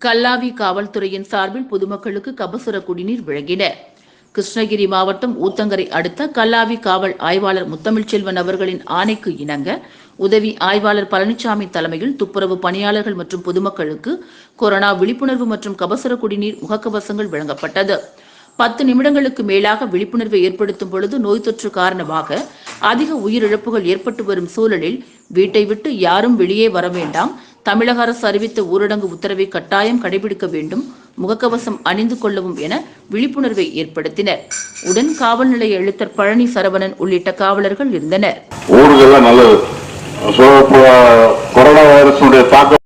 கல்லாவி காவல்துறையின் சார்பில் பொதுமக்களுக்கு கபசுர குடிநீர் வழங்கினர் கிருஷ்ணகிரி மாவட்டம் ஊத்தங்கரை அடுத்த கல்லாவி காவல் ஆய்வாளர் முத்தமிழ்ச்செல்வன் அவர்களின் ஆணைக்கு இணங்க உதவி ஆய்வாளர் பழனிசாமி தலைமையில் துப்புரவு பணியாளர்கள் மற்றும் பொதுமக்களுக்கு கொரோனா விழிப்புணர்வு மற்றும் கபசுர குடிநீர் முகக்கவசங்கள் வழங்கப்பட்டது. பத்து நிமிடங்களுக்கு மேலாக விழிப்புணர்வை ஏற்படுத்தும் பொழுது நோய் தொற்று காரணமாக அதிக உயிரிழப்புகள் ஏற்பட்டு வரும் சூழலில் வீட்டை விட்டு யாரும் வெளியே வர வேண்டாம். தமிழக அரசு அறிவித்த ஊரடங்கு உத்தரவை கட்டாயம் கடைபிடிக்க வேண்டும் முகக்கவசம் அணிந்து கொள்ளவும் என விழிப்புணர்வை ஏற்படுத்தினர். உடன் காவல் நிலைய எழுத்தர் பழனி சரவணன் உள்ளிட்ட காவலர்கள் இருந்தனர். நல்லது. கொரோனா வைரஸ் தாக்கம்